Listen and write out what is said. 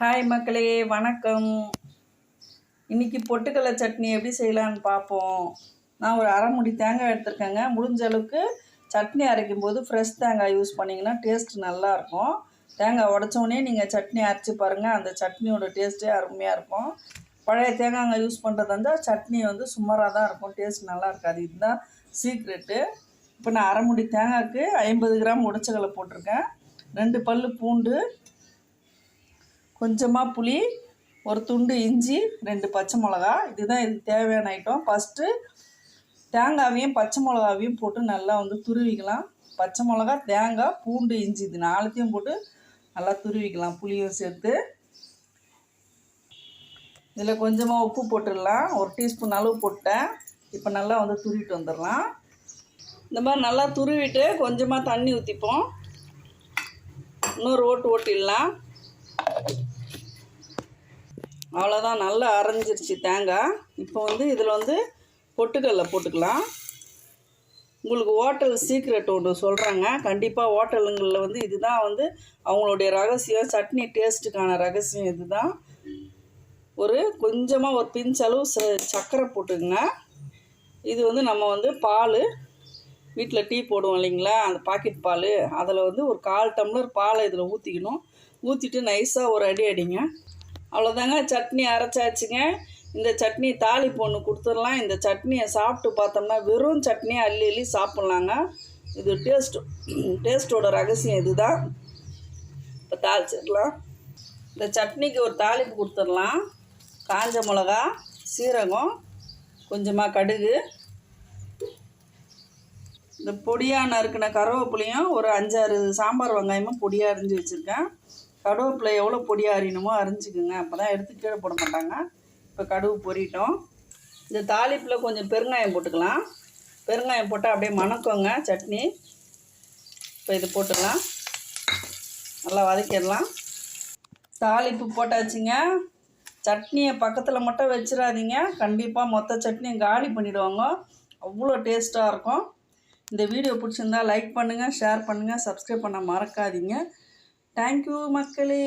Hi மக்களே வணக்கம். இன்னைக்கு பொட்டுக்கடலை சட்னி எப்படி செய்யலான்னு பார்ப்போம். நான் ஒரு அரை முடி தேங்காய் எடுத்திருக்கேங்க. முடிஞ்ச அளவுக்கு சட்னி அரைக்கும் போது ஃப்ரெஷ் தேங்காய் யூஸ் பண்ணிங்கன்னா டேஸ்ட் நல்லாயிருக்கும் தேங்காய் உடச்சோடனே நீங்கள் சட்னி அரைச்சி பாருங்கள் அந்த சட்னியோட டேஸ்ட்டே அருமையாக இருக்கும். பழைய தேங்காய் யூஸ் பண்ணுறது இருந்தால் சட்னி வந்து சுமாராக தான் இருக்கும். டேஸ்ட் நல்லா இருக்காது. இதுதான் சீக்ரெட்டு இப்போ நான் அரை முடி தேங்காய்க்கு ஐம்பது கிராம் உடச்சக்கலை போட்டிருக்கேன். ரெண்டு பல் பூண்டு கொஞ்சமாக புளி ஒரு துண்டு இஞ்சி ரெண்டு பச்சை மிளகா. இதுதான் இதுக்கு தேவையான ஐட்டம் ஃபஸ்ட்டு தேங்காவையும் பச்சை மிளகாவையும் போட்டு நல்லா வந்து துருவிக்கலாம். பச்சை மிளகா தேங்காய் பூண்டு இஞ்சி இது நாலுத்தையும் போட்டு நல்லா துருவிக்கலாம். புளியும் சேர்த்து. இதில் கொஞ்சமாக உப்பு போட்டுடலாம். ஒரு டீஸ்பூன் அளவு போட்டேன். இப்போ நல்லா வந்து துருவிட்டு வந்துடலாம். இந்த மாதிரி நல்லா துருவிட்டு கொஞ்சமாக தண்ணி ஊற்றிப்போம் இன்னொரு ஓட்டு ஓட்டிடலாம். அவ்வளோதான் நல்லா அரைஞ்சிருச்சு தேங்காய். இப்போ வந்து இதில் வந்து பொட்டுக்கல்ல போட்டுக்கலாம். உங்களுக்கு ஹோட்டல் சீக்ரெட் ஒன்று சொல்கிறாங்க கண்டிப்பாக ஹோட்டலுங்களில் வந்து இதுதான் வந்து அவங்களுடைய ரகசியம். சட்னி டேஸ்ட்டுக்கான ரகசியம் இதுதான். ஒரு கொஞ்சமாக ஒரு பிஞ்சளவு ச- சர்க்கரை போட்டுக்கங்க. இது வந்து நம்ம வந்து பால் வீட்டில் டீ போடுவோம் இல்லைங்களா? அந்த பாக்கெட் பால். அதில் வந்து ஒரு கால் டம்ளர் பாலை இதில் ஊற்றிக்கணும் ஊற்றிட்டு நைஸாக ஒரு அடி அடிங்க. அவ்வளோதாங்க சட்னி அரைச்சாச்சுங்க. இந்த சட்னி தாளிப்பு ஒன்று கொடுத்துடலாம். இந்த சட்னியை சாப்பிட்டு பார்த்தோம்னா வெறும் சட்னியை அள்ளி அள்ளி சாப்பிட்லாங்க. இது டேஸ்ட் டேஸ்ட்டோட ரகசியம் இதுதான். இப்போ தாளிச்சிடலாம். இந்த சட்னிக்கு ஒரு தாளிப்பு கொடுத்துடலாம். காஞ்ச மிளகா சீரகம் கொஞ்சமாக கடுகு. இந்த பொடியாக நறுக்கின கருவேப்பிலையும் ஒரு அஞ்சாறு சாம்பார் வெங்காயமும் பொடியாக அரிஞ்சு வச்சுருக்கேன். கருவேப்பிலை எவ்வளோ பொடியாக அரியணுமோ அரிஞ்சுக்குங்க. அப்போ தான் எடுத்து கீழே போட மாட்டாங்க. இப்போ கடுகு பொரிட்டோம். இந்த தாளிப்பில் கொஞ்சம் பெருங்காயம் போட்டுக்கலாம். பெருங்காயம் போட்டால் அப்படியே மணக்கோங்க சட்னி. இப்போ இது போட்டுக்கலாம். நல்லா வதக்கிடலாம். தாளிப்பு போட்டாச்சுங்க. சட்னியை பக்கத்தில் மட்டும் வச்சிடாதீங்க. கண்டிப்பாக மொத்த சட்னியும் காலி பண்ணிவிடுவாங்க அவ்வளோ டேஸ்ட்டாக இருக்கும். இந்த வீடியோ பிடிச்சிருந்தா லைக் பண்ணுங்கள் ஷேர் பண்ணுங்கள் சப்ஸ்கிரைப் பண்ண மறக்காதீங்க. தேங்க்யூ மக்களே